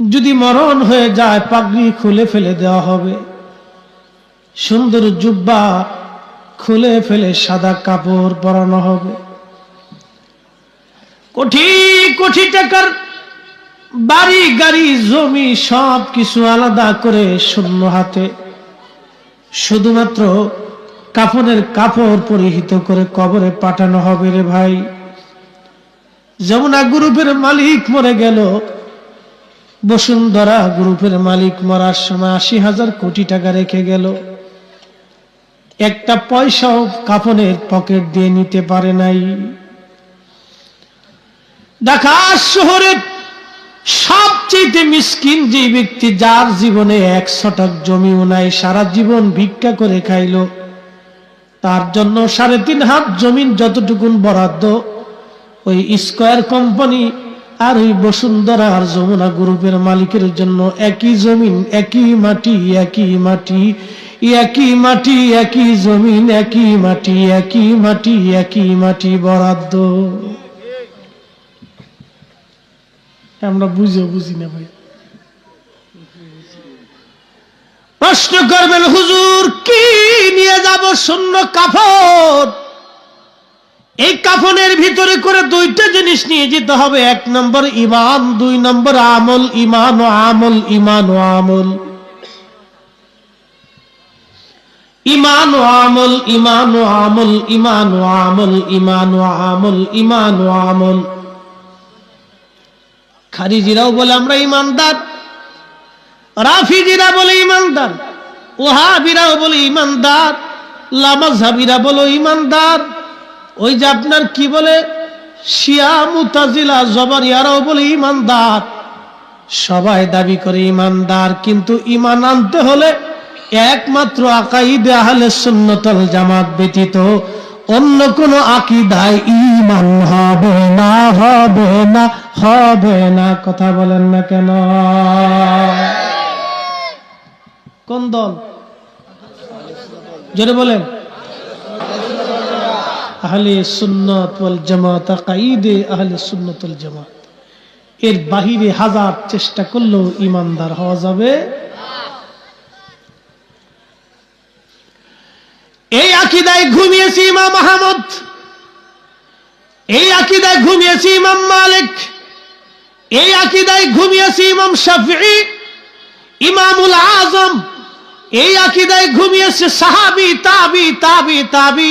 যদি মরণ হয়ে যায়, পাগড়ি খুলে ফেলে দেওয়া হবে। সুন্দর জুব্বা খুলে ফেলে সাদা কাপড় পরানো হবে। কোটি কোটি টাকার বাড়ি, গাড়ি, জমি, সব কিছু আলাদা করে শূন্য হাতে। শুধুমাত্র কাফনের কাপড় পরিহিত করে কবরে পাঠানো হবে রে ভাই। যমুনা গ্রুপের মালিক মরে গেল। বসুন্ধরা গ্রুপের মালিক মরার সময় আশি হাজার কোটি টাকা রেখে গেল। একটা পয়সাও কাফনের পকেট দিয়ে নিতে পারে নাই। ঢাকা শহরের সবচেয়ে মিসকিন যে ব্যক্তি, যার জীবনে এক শতক জমিও নাই, সারা জীবন ভিক্ষা করে খাইলো, তার জন্য সাড়ে তিন হাত জমিন যতটুকুন বরাদ্দ, ওই স্কোয়ার কোম্পানি আর ওই বসুন্ধরা আর যমুনা গ্রুপের মালিকের জন্য একই জমিন, একই মাটি একই মাটি একই মাটি, একই জমিন, একই মাটি একই মাটি একই মাটি বরাদ্দ। আমরা বুঝেও বুঝি না ভাই। প্রশ্ন করবেন, হুজুর, কি নিয়ে যাব শূন্য কাফন? এই কাফনের ভিতরে করে দুইটা জিনিস নিয়ে যেতে হবে। এক নম্বর ইমান দুই নম্বর আমল ইমান ও আমল ইমান ও আমল। ইমান ও আমল ইমান ও আমল ইমান ও আমল ইমান ও আমল ইমান ও আমল। খারিজিরাও বলে আমরা ইমানদার রাফিজিরা বলে ইমানদার ওহাবিরাও বলে ইমানদার লামাঝাবিরা বলো ইমানদার ওই যে আপনার কি বলে? শিয়া মুতাজিলা জবারিয়ারাও বলে ইমানদার। সবাই দাবি করে ইমানদার, কিন্তু ইমান আনতে হলে একমাত্র আকাইদে আহলে সুন্নতল জামাত ব্যতীত অন্য কোন আকিদায় ইমান হবে না হবে না হবে না। কথা বলেন না কেন? কোন দল? জোরে বলেন। আহলে সুন্নত জামাত আকাইদে আহলে সুন্নত জামাত। এর বাহিরে হাজার চেষ্টা করলেও ইমানদার হওয়া যাবে। এই আকিদায় ঘুমিয়েছি ইমাম আহমদ। এই আকিদায় ঘুমিয়েছি ইমাম মালিক। এই আকিদায় ঘুমিয়েছি ইমাম শাফি ইমামুল আজম। এই আকিদায় ঘুমিয়েছে সাহাবি, তাবি তাবি তাবি।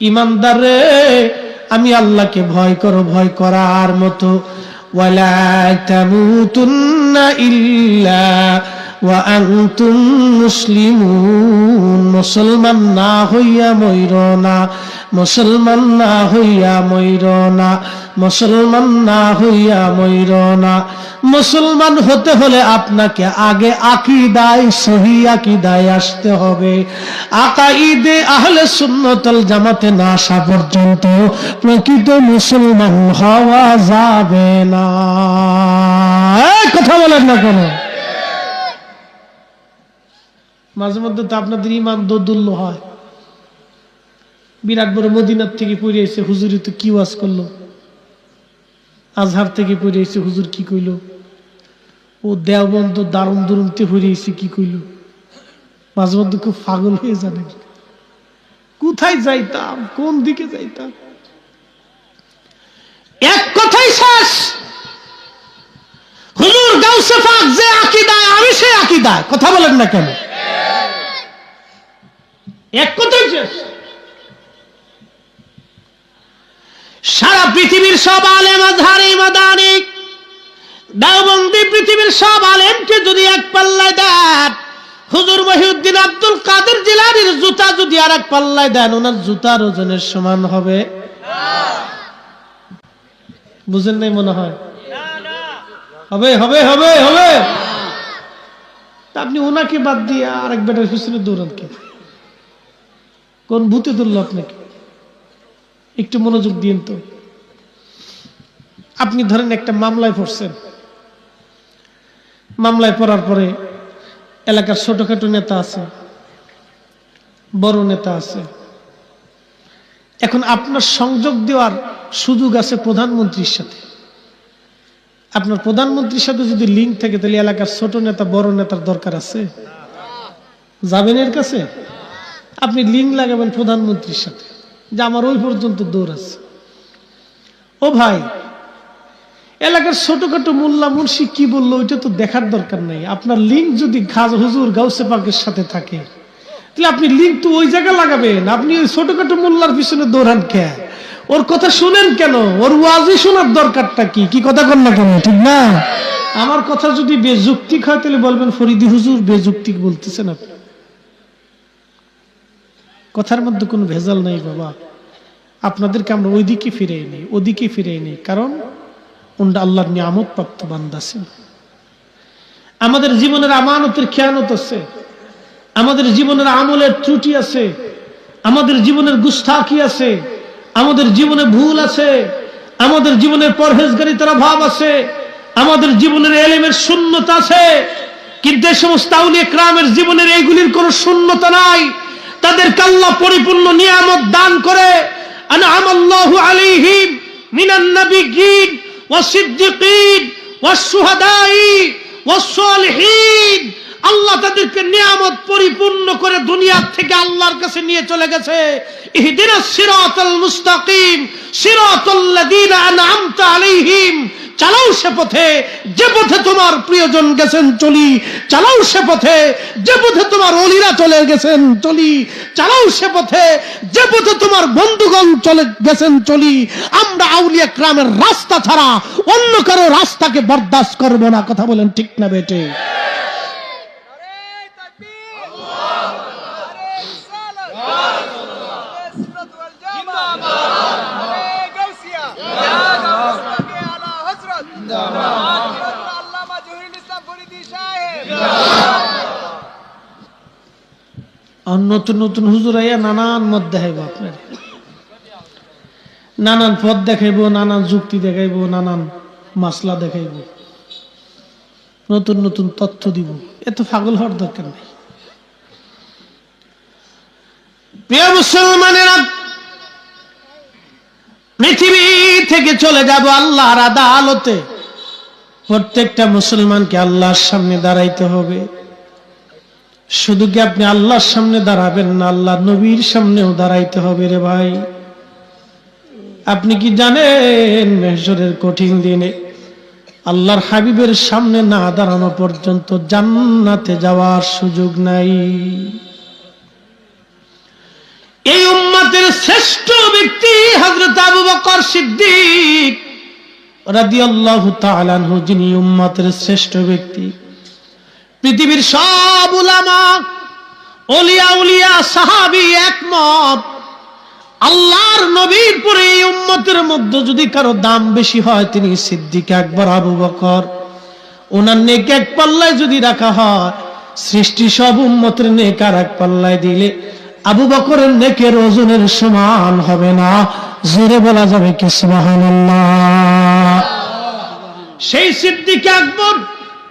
ইমানদার রে আমি আল্লাহকে ভয় করো ভয় করার মতো। ওয়ালা তামুতুন্না ইল্লা মুসলিমুন না হইয়া মইর না। মুসলমান না হইয়া মইর না। মুসলমান না হইয়া মইর না। মুসলমান হতে হলে আপনাকে আগে আকিদায়, সহি আকিদায় আসতে হবে। আকাইদে আহলে সুন্নতল জামাতে না আসা পর্যন্ত প্রকৃত মুসলমান হওয়া যাবে না। কথা বলেন না কোনো? মাঝে মধ্যে তো আপনাদের ইমান দোদুল্য হয়। বিরাট বড় মদিনার থেকে পড়ে এসে হুজুরি তো কি ওয়াজ করল? আজহার থেকে পড়ে এসে হুজুর কি কইল? ও দেওবন্ধ দারুণ দুরুমতে পড়ে এসে কি কইল? মাঝে মধ্যে খুব পাগল হয়ে জানে কোথায় যাইতাম? কোন দিকে যাইতাম? এক কথাই শেষ। হুজুর গাউসে পাক যে আকিদায় আমি সে আকিদায়, কথা বলেন না কেন? এক কথাই শেষ। সারা পৃথিবীর সব আলেম আধারে মাদানি, দাওবন্দি পৃথিবীর সব আলেমকে যদি এক পাল্লায় দেন, হুজুর মহিউদ্দিন আব্দুল কাদের জিলানির জুতা যদি আর এক পাল্লায় দেন, ওনার জুতার ওজনের সমান হবে? বুঝেন নাই মনে হয়? হবে হবে হবে হবে। তা আপনি ওনাকে বাদ দিয়ে আরেক বেটার পিছনে দৌড়ান কে? কোন ভূতে ধরল আপনাকে? একটু মনোযোগ দিন তো। আপনি ধরেন একটা মামলায় পড়ছেন। মামলায় পড়ার পরে এলাকার ছোটখাটো নেতা আছে, বড় নেতা আছে। এখন আপনার সংযোগ দেওয়ার সুযোগ আছে প্রধানমন্ত্রীর সাথে। আপনার প্রধানমন্ত্রীর সাথে যদি লিঙ্ক থাকে, তাহলে এলাকার ছোট নেতা, বড় নেতার দরকার আছে? যাবেন এর কাছে? আপনি লিঙ্ক লাগাবেন প্রধানমন্ত্রীর সাথে, যে আমার ওই পর্যন্ত দৌড় আছে। ও ভাই, এলাকার ছোটখাটো মোল্লা মুন্সি কি বলল ওইটা তো দেখার দরকার নাই। আপনার লিঙ্ক যদি খাজ হুজুর গাউসে পাকের সাথে থাকে, তাহলে আপনি লিঙ্ক তো ওই জায়গায় লাগাবেন। আপনি ওই ছোটখাটো মোল্লার পিছনে দৌড়ান কে? ওর কথা শুনেন কেন? ওর ওয়াজি শোনার দরকারটা কি? কি কথা কর না কেন? ঠিক না? আমার কথা যদি বেযুক্তিক হয়, তাহলে বলবেন ফরিদি হুজুর বেযুক্তিক বলতেছেন আপনি। কথার মধ্যে কোনো ভেজাল নাই, বাবা। আপনাদেরকে আমরা ওইদিকে ফিরে নেই, ওদিকে ফিরে নেই। কারণ ওনটা আল্লাহর নিয়ামত প্রাপ্ত বান্দা ছিল। আমাদের জীবনের আমানতের খেয়ানত আছে। আমাদের জীবনের আমলের ত্রুটি আছে। আমাদের জীবনের গুস্তাকি আছে। আমাদের জীবনে ভুল আছে। আমাদের জীবনের পরহেজগারিতার অভাব আছে। আমাদের জীবনের এলেমের শূন্যতা আছে। কিন্তু এই সমস্ত আউলিয়া ক্রামের জীবনের এইগুলির কোনো শূন্যতা নাই। তাদের কাল্লা পরিপূর্ণ নিয়ামত দান করে আল্লাহু আল্লাহ তাদেরকে নিয়ামত পরিপূর্ণ করে দুনিয়ার থেকে আল্লাহর কাছে নিয়ে চলে গেছে। ইহদিনাস সিরাতাল আলাইহিম। চালাও সে পথে, যে পথে তোমার প্রিয়জন গেছেন চলি, চালাও সে পথে, যে পথে তোমার অলিরা চলে গেছেন চলি, চালাও সে পথে, যে পথে তোমার বন্ধুগণ চলে গেছেন চলি। আমরা আউলিয়া গ্রামের রাস্তা ছাড়া অন্য কারও রাস্তাকে বরদাস্ত করব না। কথা বলেন ঠিক না বেটে নতুন নতুন হুজুর আইয়া নানান মত দেখাইব আপনার। নানান পথ দেখাইব, নানান যুক্তি দেখাইব, নানান মাসলা দেখাইব। নতুন নতুন তথ্য দিব। এত পাগল হওয়ার দরকার নেই। প্রিয় মুসলমানেরা, পৃথিবী থেকে চলে যাব আল্লাহর আদালতে। প্রত্যেকটা মুসলমানকে আল্লাহর সামনে দাঁড়াইতে হবে। শুধু কি আপনি আল্লাহর সামনে দাঁড়াবেন না, আল্লাহ নবীর সামনেও দাঁড়াইতে হবে রে ভাই। আপনি কি জানেন মেহসরের কঠিন দিনে আল্লাহর হাবিবের সামনে না দাঁড়ানো পর্যন্ত জান্নাতে যাওয়ার সুযোগ নাই। এই উম্মাতের শ্রেষ্ঠ ব্যক্তি হযরত আবু বকর সিদ্দিক যিনি উম্মাতের শ্রেষ্ঠ ব্যক্তি। পৃথিবীর সব উলামা একমত। আল্লাহর নবীর পরে এই উম্মতের মধ্যে যদি কারও দাম বেশি হয়, তিনি সিদ্দিক একবার আবু বকর। ওনার নেক এক পাল্লায় যদি রাখা হয়, সৃষ্টি সব উম্মতের নেক আর এক পাল্লায় দিলে আবু বকরের নেকের ওজনের সমান হবে না। জোরে বলা যাবে কি সুবহানাল্লাহ? সেই সিদ্দিক আকবর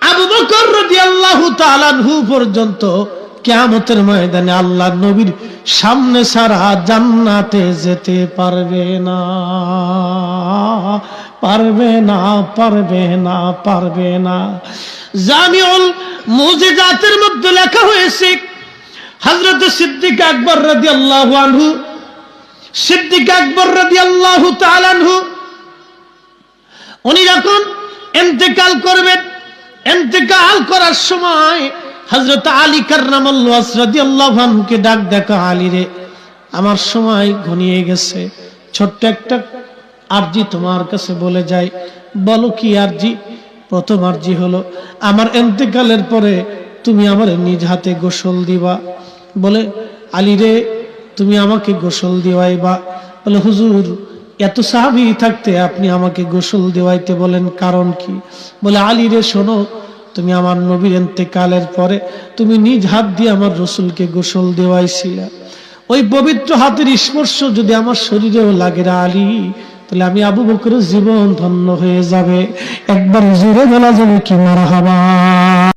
আবু বকর রাদিয়াল্লাহু তাআলা আনহু পর্যন্ত কিয়ামতের ময়দানে আল্লাহ নবীর সামনে সারা জান্নাতে যেতে পারবে না। পারবে না পারবে না পারবে না। জামিউল মুজিজাতের মধ্যে লেখা হয়েছে, হযরত সিদ্দিক আকবর রাদিয়াল্লাহু আনহু, সিদ্দিক আকবর রাদিয়াল্লাহু তাআলা আনহু, উনি যখন এন্তেকাল করবেন। এন্তেকাল করার সময় হজরত আলী কার্রামকে ডাক দেখা, আলী রে, আমার সময় ঘনিয়ে গেছে। ছোট্ট একটা আরজি তোমার কাছে বলে যাই। বলো কি আরজি? প্রথম আরজি হলো, আমার এন্তেকালের পরে তুমি আমার নিজ হাতে গোসল দিবা। বলে, আলী রে, তুমি আমাকে গোসল দেওয়াইবা বলে, হুজুর এত সাহাবি থাকতে আপনি আমাকে গোসল দেওয়াইতে বলেন, কারণ কি? বলে, আলী রে, শোনো, তুমি আমার নবীর এতেকালের পরে তুমি নিজ হাত দিয়ে আমার রসুলকে গোসল দেওয়াইছিলা। ওই পবিত্র হাতের স্পর্শ যদি আমার শরীরেও লাগে রে আলী, তাহলে আমি আবু বকরের জীবন ধন্য হয়ে যাবে। একবার জোরে বলা যাবে কি মারা